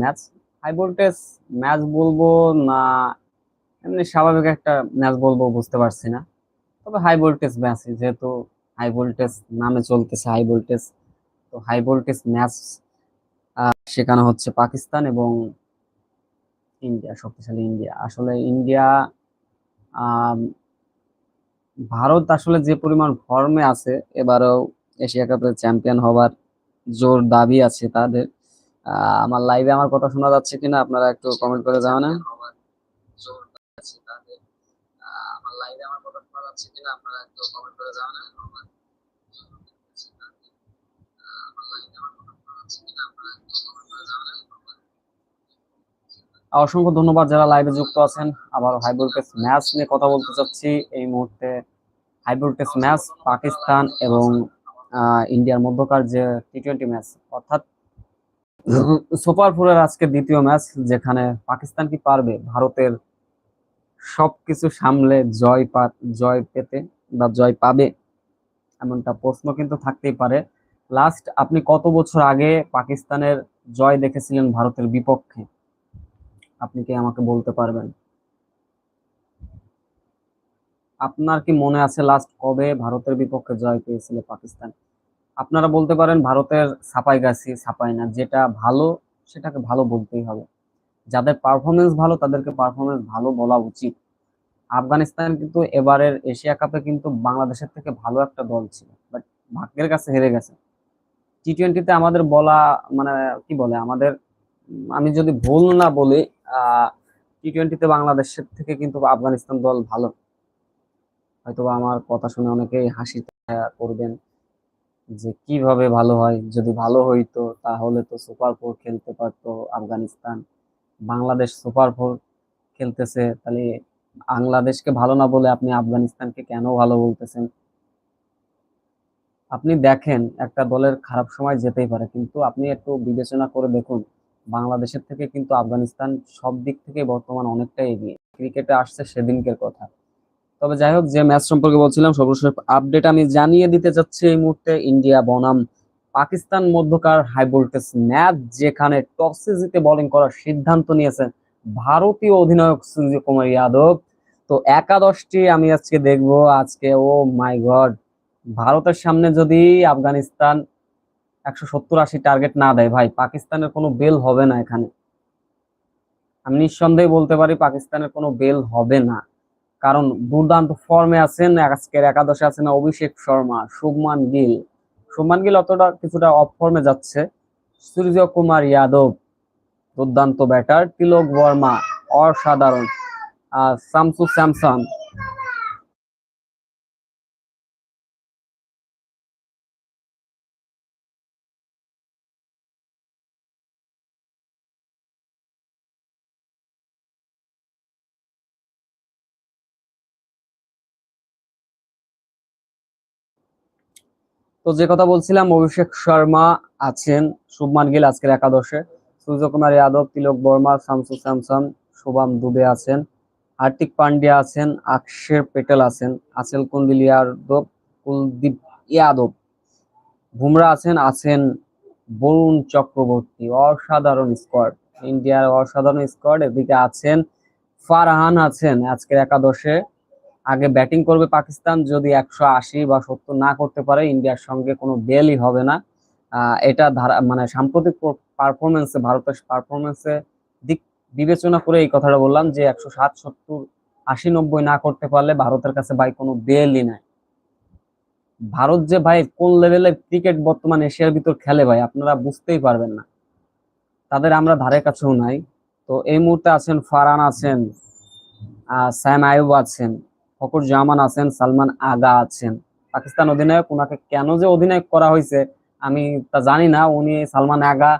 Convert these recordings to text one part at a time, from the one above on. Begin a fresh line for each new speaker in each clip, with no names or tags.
Match. High voltage match বলব না, এমনি স্বাভাবিক একটা ম্যাচ বলব বুঝতে পারছি না। তবে হাই ভোল্টেজ ম্যাচ, যেহেতু হাই ভোল্টেজ নামে চলতেছে হাই ভোল্টেজ তো হাই ভোল্টেজ ম্যাচ শেখানো হচ্ছে পাকিস্তান এবং ইন্ডিয়া, শক্তিশালী ইন্ডিয়া। আসলে ইন্ডিয়া ভারত আসলে যে পরিমাণ ফর্মে আছে, এবারেও এশিয়া কাপের চ্যাম্পিয়ন হবার জোর দাবি আছে তাদের। আমার লাইভে আমার কথা শোনা যাচ্ছে কিনা আপনারা একটু কমেন্ট করে জানান লাইভে আমার কথা শোনা যাচ্ছে কিনা আপনারা একটু কমেন্ট করে অসংখ্য ধন্যবাদ যারা লাইভে যুক্ত আছেন। আবার হাই ম্যাচ নিয়ে কথা বলতে চাচ্ছি। এই মুহূর্তে হাই ম্যাচ পাকিস্তান এবং ইন্ডিয়ার মধ্যকার যে টি টোয়েন্টি ম্যাচ অর্থাৎ সুপার ফোরের আজকে দ্বিতীয় ম্যাচ যেখানে পাকিস্তান কি পারবে? ভারতের সবকিছু সামলে জয় পা, জয় পেতে বা জয় পাবে এমনটা প্রশ্ন কিন্তু থাকতেই পারে। লাস্ট আপনি কত বছর আগে পাকিস্তানের জয় দেখেছিলেন ভারতের বিপক্ষে? আপনি কি আমাকে বলতে পারবেন? আপনার কি মনে আছে লাস্ট কবে ভারতের বিপক্ষে জয় পেয়েছিল পাকিস্তান? আপনারা বলতে পারেন ভারতের ছাপাই গাছি ছাপাই না যেটা ভালো, সেটাকে ভালো বলতেই হবে। যাদের পারফরমেন্স ভালো, তাদেরকে পারফরমেন্স ভালো বলা উচিত। আফগানিস্তান কিন্তু এবারের এশিয়া কাপে কিন্তু বাংলাদেশের থেকে ভালো একটা দল ছিল বাট ভাগ্যের কাছে হেরে গেছে। টি টোয়েন্টিতে আমাদের বলা মানে কি বলে, আমাদের, আমি যদি ভুল না বলি টি টোয়েন্টিতে বাংলাদেশের থেকে কিন্তু আফগানিস্তান দল ভালো। হয়তো আমার কথা শুনে অনেকেই হাসি করবেন। যে কীভাবে ভালো হয়? যদি ভালো হইতো, তাহলে তো সুপার ফোর খেলতে পারতো আফগানিস্তান। বাংলাদেশ সুপার ফোর খেলতেছে, তাহলে বাংলাদেশকে ভালো না বলে আপনি আফগানিস্তানকে কেন ভালো বলতেছেন? আপনি দেখেন, একটা দলের খারাপ সময় যেতেই পারে, কিন্তু আপনি একটু বিবেচনা করে দেখুন, বাংলাদেশের থেকে কিন্তু আফগানিস্তান সব দিক থেকে বর্তমান অনেকটাই এগিয়ে। ক্রিকেটে আসছে সেদিনকের কথা। তবে যাই হোক, যে ম্যাচ সম্পর্কে বলছিলাম, সর্বশেষ আপডেট আমি জানিয়ে দিতে চাচ্ছি এই মুহূর্তে ইন্ডিয়া বনাম। পাকিস্তান মধ্যকার হাই ভোল্টেজ ম্যাচ, যেখানে টসে জিতে বোলিং করার সিদ্ধান্ত নিয়েছেন ভারতীয় অধিনায়ক সূর্য কুমার যাদব। তো একাদশটি আমি আজকে দেখব, আজকে, ও মাই গড ভারতের সামনে যদি আফগানিস্তান একশো সত্তর আশি টার্গেট না দেয়, ভাই, পাকিস্তানের কোনো বেল হবে না এখানে। আমি নিঃসন্দেহে বলতে পারি, পাকিস্তানের কোনো বেল হবে না। কারণ দুর্দান্ত ফর্মে আছেন, আজকের একাদশে আছেন অভিষেক শর্মা, শুভমান গিল। শুভমান গিল অতটা কিছুটা অফ ফর্মে যাচ্ছে। সূর্য কুমার যাদব, দুর্দান্ত ব্যাটার তিলক বর্মা, অসাধারণ। আর শামসু স্যামসন তো যে কথা বলছিলাম, অভিষেক শর্মা আছেন শুভমান গিল আজকের একাদশে। সূর্যকুমার যাদব, তিলক বর্মা, শামসু স্যামসন, শুভম দুবে আছেন। হার্দিক পান্ডিয়া আছেন অক্ষর পেটেল আছেন, আচেল কুন্দিল যাদব, কুলদীপ ইয়াদব বুমরা আছেন আছেন বরুণ চক্রবর্তী, অসাধারণ স্কোয়াড ইন্ডিয়ার অসাধারণ স্কোয়াড এদিকে আছেন ফারহান আছেন আজকের একাদশে। আগে ব্যাটিং করবে পাকিস্তান, যদি একশো আশি বা সত্তর না করতে পারে, ইন্ডিয়ার সঙ্গে কোনো বেলই হবে না। এটা ধারা মানে সাম্প্রতিক পারফরমেন্সে ভারতের পারফরমেন্সে দিক বিবেচনা করে এই কথাটা বললাম যে একশো সাত, সত্তর, আশি, নব্বই না করতে পারলে ভারতের কাছে ভাই কোনো বেলই নাই। ভারত যে ভাই কোন লেভেলের ক্রিকেট বর্তমান এশিয়ার ভিতর খেলে ভাই, আপনারা বুঝতেই পারবেন না। তাদের আমরা ধারে কাছেও নাই। তো এই মুহূর্তে আছেন ফারহান, আছেন স্যাম আয়ুব আছেন। ফকর জামান আছেন, সালমান আগা আছেন। পাকিস্তান অধিনায়ক ওনাকে কেন যে অধিনায়ক করা হয়েছে, আমি তা জানি না। উনি সালমান আগা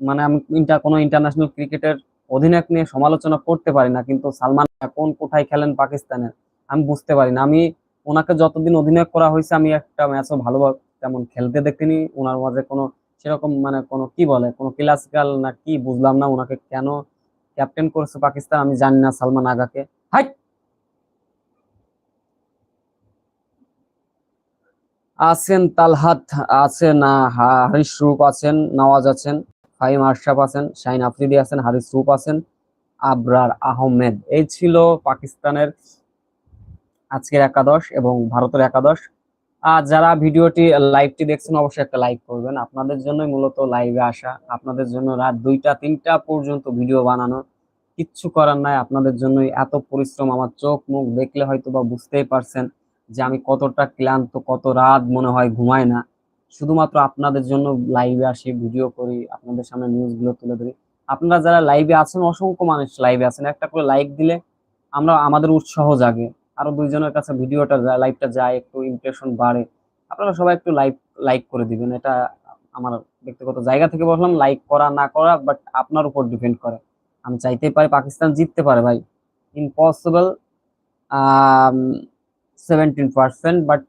মানে আমি কোনো ইন্টারন্যাশনাল ক্রিকেটের অধিনায়ক নিয়ে সমালোচনা করতে পারি না, কিন্তু সালমান কোন কোথায় খেলেন পাকিস্তানের, আমি বুঝতে পারি না। আমি ওনাকে যতদিন অধিনায়ক করা হয়েছে, আমি একটা ম্যাচও ভালো তেমন খেলতে দেখিনি। ওনার মাঝে কোনো সেরকম মানে কোনো কি বলে, কোনো ক্লাসিক্যাল না কি, বুঝলাম না ওনাকে কেন ক্যাপ্টেন করেছে পাকিস্তান, আমি জানি না সালমান আগাকে। হাই! আছেন তালহাত, আছেন হারিস রূপ আছেন, নওয়াজ আছেন, ফাহিম আশরাফ আছেন শাহিন আফ্রিদি আছেন হারিস রূপ আছেন, আবরার আহমেদ। এই ছিল পাকিস্তানের আজকের একাদশ এবং ভারতের একাদশ। আর যারা ভিডিওটি, লাইভটি দেখছেন, অবশ্যই একটা লাইক করবেন। আপনাদের জন্যই মূলত লাইভে আসা। আপনাদের জন্য রাত দুইটা, তিনটা পর্যন্ত ভিডিও বানানো। কিচ্ছু করার নাই। আপনাদের জন্যই এত পরিশ্রম। আমার চোখ মুখ দেখলে হয়তো বা বুঝতেই পারছেন। যে আমি কতটা ক্লান্ত, কত রাত মনে হয় ঘুমাই না। শুধুমাত্র আপনাদের জন্য লাইভে আসি ভিডিও করি, আপনাদের সামনে নিউজগুলো তুলে ধরি। আপনারা যারা লাইভে আছেন, অসংখ্য মানুষ লাইভে আছেন। একটা করে লাইক দিলে আমরা আমাদের উৎসাহ জাগে। আরও দুইজনের কাছে ভিডিওটা যায় লাইভটা যায়, একটু ইমপ্রেশন বাড়ে। আপনারা সবাই একটু লাইভ লাইক করে দিবেন। এটা আমার ব্যক্তিগত জায়গা থেকে বললাম লাইক করা, না করা বাট আপনার উপর ডিপেন্ড করে। আমি চাইতেই পারি, পাকিস্তান জিততে পারে ভাই। ইম্পসিবল সেভেন্টিন পার্সেন্ট বাট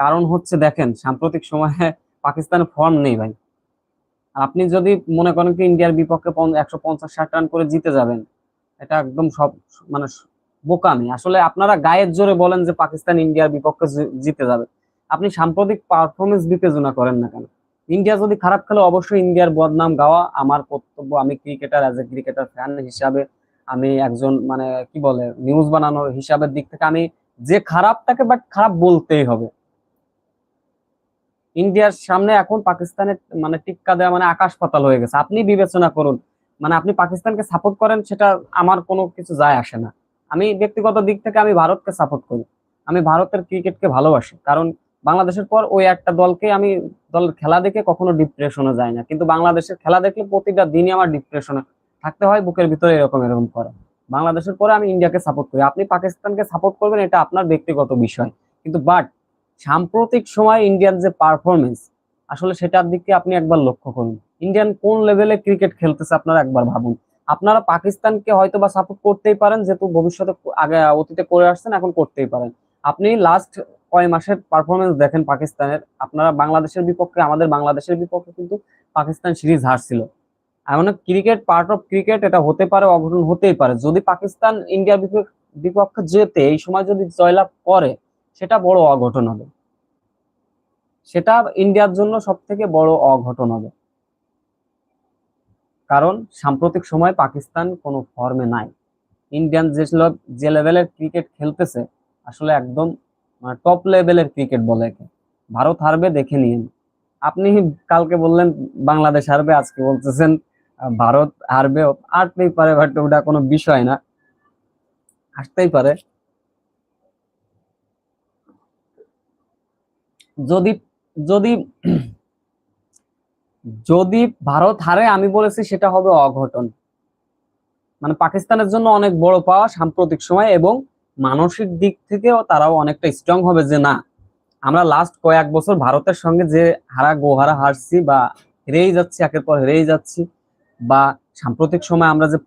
কারণ হচ্ছে দেখেন, সাম্প্রতিক সময়ে পাকিস্তানের ফর্ম নেই ভাই। আপনি যদি মনে করেন কি ইন্ডিয়ার বিপক্ষে একশো পঞ্চাশ ষাট রান করে জিতে যাবেন, এটা একদম সব মানে বোকামি আসলে আপনারা গায়ের জোরে বলেন যে পাকিস্তান ইন্ডিয়ার বিপক্ষে জিতে যাবে। আপনি সাম্প্রতিক পারফরমেন্স বিবেচনা করেন না কেন? ইন্ডিয়া যদি খারাপ খেলে অবশ্যই ইন্ডিয়ার বদনাম গাওয়া। আমার কর্তব্য, আমি cricketer as a cricketer fan হিসাবে আমি একজন মানে কি বলে নিউজ বানানোর হিসাবের দিক থেকে আমি যে খারাপটাকে বাট খারাপ বলতেই হবে। ইন্ডিয়ার সামনে এখন পাকিস্তানের মানে টিক্কা দেওয়া মানে আকাশ পাতাল হয়ে গেছে। আপনি বিবেচনা করুন মানে আপনি পাকিস্তানকে সাপোর্ট করেন সেটা আমার কোনো কিছু যায় আসে না। আমি ব্যক্তিগত দিক থেকে আমি ভারতকে সাপোর্ট করি। আমি ভারতের ক্রিকেটকে ভালোবাসি। কারণ বাংলাদেশের পর ওই একটা দলকে আমি দলের খেলা দেখে কখনো ডিপ্রেশনে যায় না। কিন্তু বাংলাদেশের খেলা দেখলে প্রতিটা দিনই আমার ডিপ্রেশনে থাকতে হয়, বুকের ভিতরে এরকম এরকম করে। বাংলাদেশের পরে আমি ইন্ডিয়াকে সাপোর্ট করি। আপনি পাকিস্তানকে সাপোর্ট করবেন, এটা আপনার ব্যক্তিগত বিষয়। কিন্তু বাট সাম্প্রতিক সময় ইন্ডিয়ান যে পারফরমেন্স আসলে সেটার দিকে আপনি একবার লক্ষ্য করুন। ইন্ডিয়ান কোন লেভেলে ক্রিকেট খেলতেছে আপনারা একবার ভাবুন। আপনারা পাকিস্তানকে হয়তো বা সাপোর্ট করতেই পারেন, যেহেতু ভবিষ্যতে আগে অতীতে করে আসছেন, এখন করতেই পারেন। আপনি লাস্ট কয় মাসের পারফরমেন্স দেখেন পাকিস্তানের, আপনারা বাংলাদেশের বিপক্ষে, আমাদের বাংলাদেশের বিপক্ষে কিন্তু পাকিস্তান সিরিজ হারছিল। এমন ক্রিকেট পার্ট অফ ক্রিকেট এটা হতে পারে, অঘটন হতেই পারে। যদি পাকিস্তান, ইন্ডিয়ার বিপক্ষে যেতে এই সময় যদি জয়লাভ করে, সেটা বড় অঘটন হবে। সেটা ইন্ডিয়ার জন্য সব থেকে বড় অঘটন হবে। কারণ, সাম্প্রতিক সময় পাকিস্তান কোনো ফর্মে নাই। ইন্ডিয়ান যে যে লেভেলের ক্রিকেট খেলতেছে, আসলে একদম টপ লেভেলের ক্রিকেট বলে একে। ভারত হারবে, দেখে নিন আপনি কালকে বললেন, বাংলাদেশ হারবে, আজকে বলতেছেন ভারত হারবে হারতেই পারে বাট ওটা কোনো বিষয় না। আসতেই পারে। যদি যদি যদি ভারত হারে, আমি বলেছি সেটা হবে অঘটন। মানে পাকিস্তানের জন্য অনেক বড় পাওয়া সাম্প্রতিক সময় এবং মানসিক দিক থেকেও তারাও অনেকটা স্ট্রং হবে যে না, আমরা লাস্ট কয়েক বছর ভারতের সঙ্গে যে হারা গোহারা হারছি বা হেরেই যাচ্ছি, একের পর হেরেই যাচ্ছি বা সাম্প্রতিক সময় আমরা যে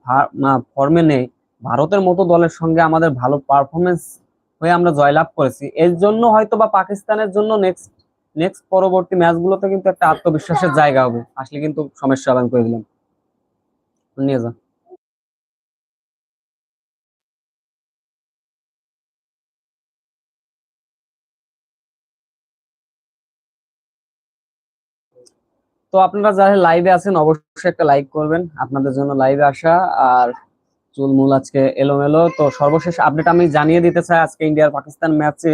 ফর্মে নেই, ভারতের মতো দলের সঙ্গে আমাদের ভালো পারফরমেন্স হয়ে আমরা জয়লাভ করেছি, এর জন্য হয়তো বা পাকিস্তানের জন্য নেক্সট নেক্সট পরবর্তী ম্যাচগুলোতে কিন্তু একটা আত্মবিশ্বাসের জায়গা হবে। আসলে কিন্তু সমস্যা হবে করে দিলাম। নিয়ে যা। তো আপনারা যারা লাইভে আছেন, অবশ্যই একটা লাইক করবেন। আপনাদের জন্য লাইভে আসা আর চুলমুল আজকে এলোমেলো। তো সর্বশেষ আপডেট আমি জানিয়ে দিতে চাই, আজকে ইন্ডিয়ার পাকিস্তান ম্যাচে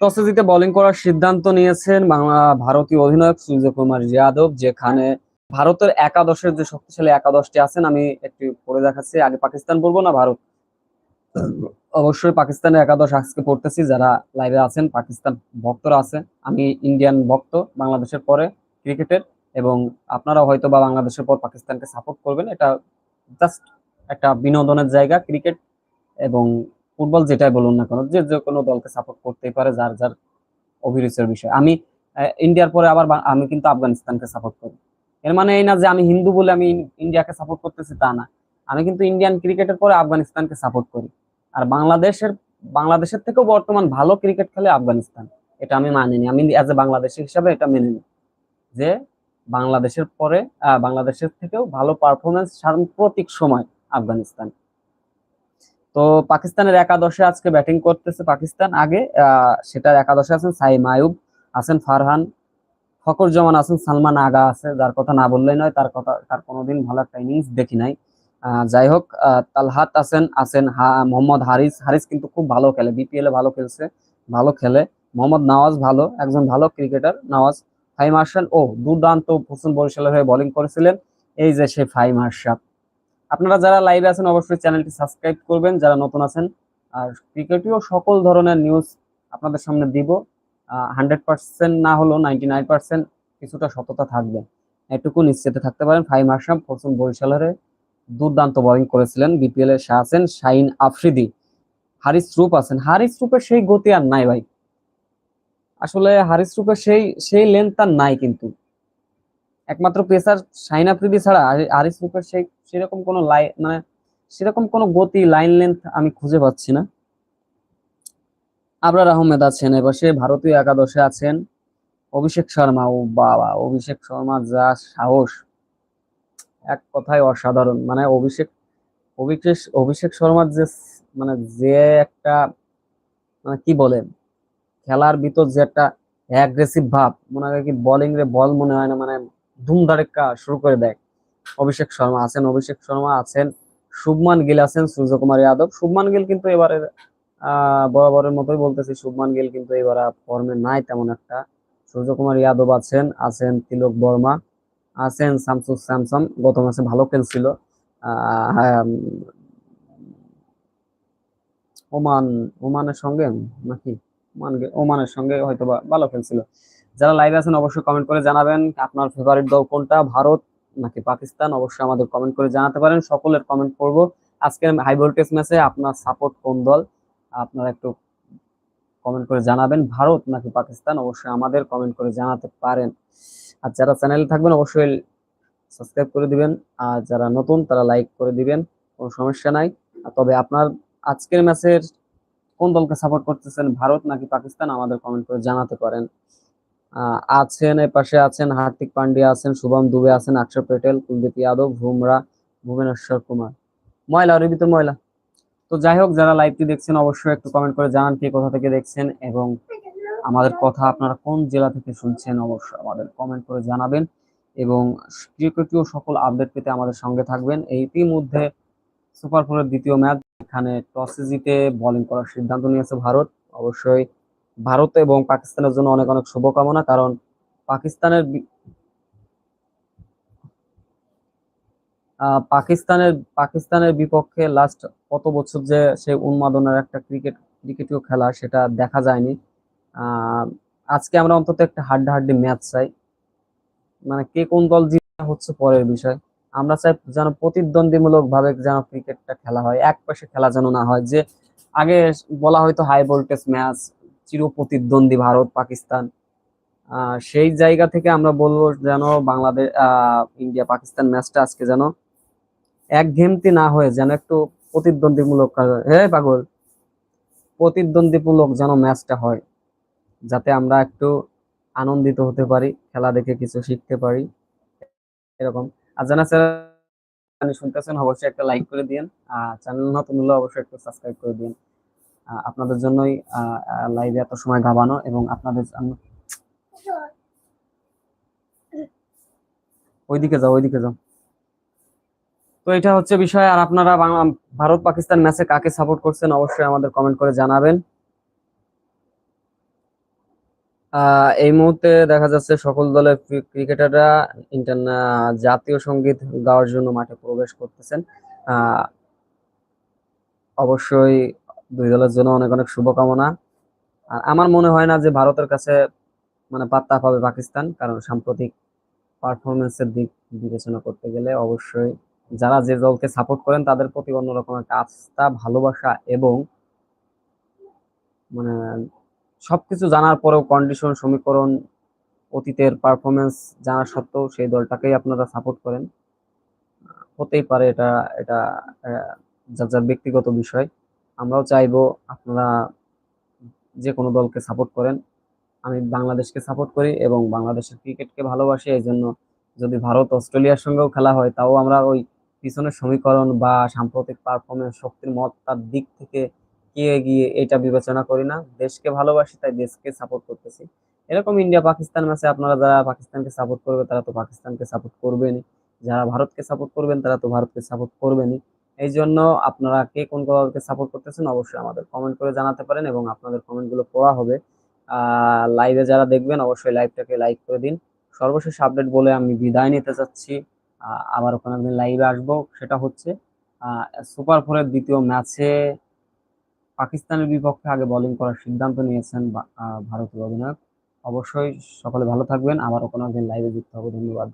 টসে জিতে বোলিং করার সিদ্ধান্ত নিয়েছেন বাংলা ভারতীয় অধিনায়ক সূর্য কুমার যাদব, যেখানে ভারতের একাদশের যে শক্তিশালী একাদশটি আছেন, আমি একটু পড়ে দেখাচ্ছি। আগে পাকিস্তান বলব না, ভারত। অবশ্যই পাকিস্তানের একাদশ আজকে পড়তেছি। যারা লাইভে আছেন, পাকিস্তান ভক্তরা আছে। আমি ইন্ডিয়ান ভক্ত, বাংলাদেশের পরে। ক্রিকেটের এবং আপনারা হয়তো বা বাংলাদেশের পর পাকিস্তানকে সাপোর্ট করবেন। এটা জাস্ট একটা বিনোদনের জায়গা ক্রিকেট এবং ফুটবল যেটাই বলুন না কেন, যে যে কোনো দলকে সাপোর্ট করতেই পারে যার যার অভিরুচির বিষয়। আমি ইন্ডিয়ার পরে আবার আমি কিন্তু আফগানিস্তানকে সাপোর্ট করি এর মানে এই না যে আমি হিন্দু বলে আমি ইন্ডিয়াকে সাপোর্ট করতেছি তা না। আমি কিন্তু ইন্ডিয়ান ক্রিকেটের পরে আফগানিস্তানকে সাপোর্ট করি। আর বাংলাদেশের বাংলাদেশের থেকেও বর্তমান ভালো ক্রিকেট খেলে আফগানিস্তান। এটা আমি মানিনি। আমি অ্যাজ এ বাংলাদেশি হিসাবে এটা মেনে নিই। যে বাংলাদেশের পরে বাংলাদেশের থেকেও ভালো পারফরমেন্স সাম্প্রতিক সময় আফগানিস্তান। তো পাকিস্তানের একাদশে আজকে ব্যাটিং করতেছে পাকিস্তান। আগে সেটার একাদশে আছেন সাইম আয়ুব, আছেন ফারহান ফকর জমান আছেন সালমান আগা আছে, যার কথা না বললেই নয়, তার কথা, তার কোনোদিন ভালো একটা ইনিংস দেখি নাই। যাই হোক তালহাত আছেন আছেন মোহাম্মদ হারিস। হারিস কিন্তু খুব ভালো খেলে বিপিএল এ ভালো খেলছে, ভালো খেলে। মোহাম্মদ নওয়াজ ভালো, একজন ভালো ক্রিকেটার নওয়াজ। ফাইম আরশাদ ও দুর্দান্ত হোসেন বরিশালের হয়ে বোলিং করেছিলেন। এই যে সেই ফাইম আরশাদ আপনারা যারা লাইভে আছেন, অবশ্যই চ্যানেলটি সাবস্ক্রাইব করবেন। যারা নতুন আছেন, আর ক্রিকেটীয় সকল ধরনের নিউজ আপনাদের সামনে দিব। হান্ড্রেড পার্সেন্ট না হলেও নাইনটি নাইন পার্সেন্ট কিছুটা সততা থাকবে। এটুকু নিশ্চিত থাকতে পারেন, ফাইম আরশাম প্রথম বরিশালের দুর্দান্ত বোলিং করেছিলেন। বিপিএল এর শাহ আছেন শাহিন আফ্রিদি। হারিস রূপ আছেন। হারিস রূপের সেই গতি আর নাই ভাই। আসলে হারিস রূপের সেই সেই লেন্থ তার নাই কিন্তু। একমাত্র পেসার শাহিন আফ্রিদি ছাড়া হারি- হারিস রূপের সেই, সেরকম কোনো লাইন মানে সেরকম কোনো গতি লাইন লেন্থ আমি খুঁজে পাচ্ছি না। আবরার আহমেদ আছেন, এবার সে ভারতীয় একাদশে আছেন। অভিষেক শর্মা, ও বাবা, অভিষেক শর্মার যা সাহস। এক কথায় অসাধারণ মানে অভিষেক অভিষেক অভিষেক শর্মার যে মানে যে একটা মানে কি বলে খেলার ভিতর যে একটা অ্যাগ্রেসিভ ভাব, মনে হয় কি বোলিং রে বল মনে হয় না মানে ধুমধারেক্কা শুরু করে দেয়। অভিষেক শর্মা আছেন, অভিষেক শর্মা আছেন, শুভমান গিল আছেন, সূর্যকুমার যাদব। শুভমান গিল কিন্তু এবারে বরাবরের মতোই বলতেছি, শুভমান গিল কিন্তু এবার ফর্মে নাই তেমন একটা। সূর্যকুমার যাদব আছেন আছেন তিলক বর্মা, আছেন শামসুর স্যামসন, গত ম্যাচে ভালো খেলছিল। ওমান, ওমানের সঙ্গে নাকি? ওমানের সঙ্গে হয়তো ভালো খেলছিল। যারা লাইভ আছেন অবশ্যই কমেন্ট করে জানাবেন, আপনার ফেভারিট দল কোনটা, ভারত নাকি পাকিস্তান? অবশ্যই আমাদের কমেন্ট করে জানাতে পারেন, সকলের কমেন্ট করব। আজকের হাই ভোল্টেজ ম্যাচে আপনার সাপোর্ট কোন দল? আপনারা একটু কমেন্ট করে জানাবেন, ভারত নাকি পাকিস্তান? অবশ্যই আমাদের কমেন্ট করে জানাতে পারেন। আর যারা চ্যানেলে থাকবেন, অবশ্যই সাবস্ক্রাইব করে দিবেন। আর যারা নতুন, তারা লাইক করে দিবেন, কোনো সমস্যা নাই। তবে আপনার আজকের ম্যাচের কোন দলকে সাপোর্ট করতেছেন? ভারত নাকি পাকিস্তান? আমাদের কমেন্ট করে জানাতে পারেন। আছেন এর পাশে আছেন হার্দিক পান্ডিয়া আছেন, শুভম দুবে আছেন অক্ষর প্যাটেল কুলদীপ যাদব বুমরা ভুবনেশ্বর কুমার। ময়লা ওর ময়লা। তো যাই হোক, যারা লাইভটি দেখছেন, অবশ্যই একটু কমেন্ট করে জানান কে কোথা থেকে দেখছেন এবং আমাদের কথা আপনারা কোন জেলা থেকে শুনছেন, অবশ্যই আমাদের কমেন্ট করে জানাবেন এবং ক্রিকেটীয় সকল আপডেট পেতে আমাদের সঙ্গে থাকবেন। ইতিমধ্যে সুপার ফোরের দ্বিতীয় ম্যাচ এখানে টসে জিতে বোলিং করার সিদ্ধান্ত নিয়েছে ভারত। অবশ্যই ভারত এবং পাকিস্তানের জন্য অনেক অনেক শুভকামনা, কারণ পাকিস্তানের পাকিস্তানের পাকিস্তানের বিপক্ষে লাস্ট কত বছর যে সেই উন্মাদনার একটা ক্রিকেট ক্রিকেটীয় খেলা, সেটা দেখা যায়নি। আজকে আমরা অন্তত একটা হাড্ডাহাড্ডি ম্যাচ চাই। মানে কে কোন দল জিতে হচ্ছে পরের বিষয়। আমরা চাই যেন প্রতিদ্বন্দ্বীমূলক ভাবে যেন ক্রিকেটটা খেলা হয়, এক পাশে খেলা যেন না হয়। যে আগে বলা হয়তো হাই ভোল্টেজ ম্যাচ চির প্রতিদ্বন্দ্বী ভারত, পাকিস্তান সেই জায়গা থেকে আমরা বলব যেন বাংলাদেশ ইন্ডিয়া, পাকিস্তান ম্যাচটা আজকে যেন এক ঘেমতি না হয়ে যেন একটু প্রতিদ্বন্দ্বীমূলক হে পাগল! প্রতিদ্বন্দ্বীমূলক যেন ম্যাচটা হয়, যাতে আমরা একটু আনন্দিত হতে পারি, খেলা দেখে কিছু শিখতে পারি, এরকম। আর জানা চ্যানেল শুনতেছেন, অবশ্যই একটা লাইক করে দিন চ্যানেল নতুন হলে অবশ্যই একটু সাবস্ক্রাইব করে দিন আপনাদের জন্যই লাইভে এত সময় গাবানো এবং আপনাদের ওইদিকে যাও ওইদিকে যাও। তো এটা হচ্ছে বিষয়। আর আপনারা ভারত পাকিস্তান ম্যাচে কাকে সাপোর্ট করছেন অবশ্যই আমাদের কমেন্ট করে জানাবেন। এই মুহূর্তে দেখা যাচ্ছে সকল দলের ক্রি- ক্রিকেটাররা ইন্টারনা জাতীয় সংগীত গাওয়ার জন্য মাঠে প্রবেশ করতেছেন। অবশ্যই দুই দলের জন্য অনেক অনেক শুভকামনা। আর আমার মনে হয় না যে ভারতের কাছে মানে পাত্তা পাবে পাকিস্তান, কারণ সাম্প্রতিক পারফরমেন্সের দিক বিবেচনা করতে গেলে অবশ্যই যারা যে দলকে সাপোর্ট করেন তাদের প্রতি অন্যরকম একটা আস্থা, ভালোবাসা এবং মানে সবকিছু জানার পরেও কন্ডিশন সমীকরণ, অতীতের পারফরমেন্স জানা সত্ত্বেও সেই দলটাকেই আপনারা সাপোর্ট করেন। হতেই পারে এটা এটা যার যার ব্যক্তিগত বিষয়। আমরাও চাইব আপনারা যে কোনো দলকে সাপোর্ট করেন। আমি বাংলাদেশকে সাপোর্ট করি এবং বাংলাদেশের ক্রিকেটকে ভালোবাসি এই জন্য যদি ভারত অস্ট্রেলিয়ার সঙ্গেও খেলা হয়, তাও আমরা ওই পিছনের সমীকরণ বা সাম্প্রতিক পারফরমেন্স শক্তির মত্তার দিক থেকে কে গিয়ে এটা বিবেচনা করি না। দেশকে ভালোবাসি, তাই দেশকে সাপোর্ট করতেছি। এরকম ইন্ডিয়া পাকিস্তান ম্যাচে আপনারা যারা পাকিস্তানকে সাপোর্ট করবে, তারা তো পাকিস্তানকে সাপোর্ট করবেনই। যারা ভারতকে সাপোর্ট করবেন, তারা তো ভারতকে সাপোর্ট করবেনই। এই জন্য আপনারা কে কোন দলকে সাপোর্ট করতেছেন, অবশ্যই আমাদের কমেন্ট করে জানাতে পারেন এবং আপনাদের কমেন্টগুলো পড়া হবে। লাইভে যারা দেখবেন, অবশ্যই লাইভটাকে লাইক করে দিন। সর্বশেষ আপডেট বলে আমি বিদায় নিতে চাচ্ছি। আবার ওখানে লাইভে আসব। সেটা হচ্ছে সুপার ফোরের দ্বিতীয় ম্যাচে পাকিস্তানের বিপক্ষে আগে বোলিং করার সিদ্ধান্ত নিয়েছেন ভারতের অধিনায়ক। অবশ্যই সকলে ভালো থাকবেন। আবার কোনো একদিন লাইভে যুক্ত হব। ধন্যবাদ।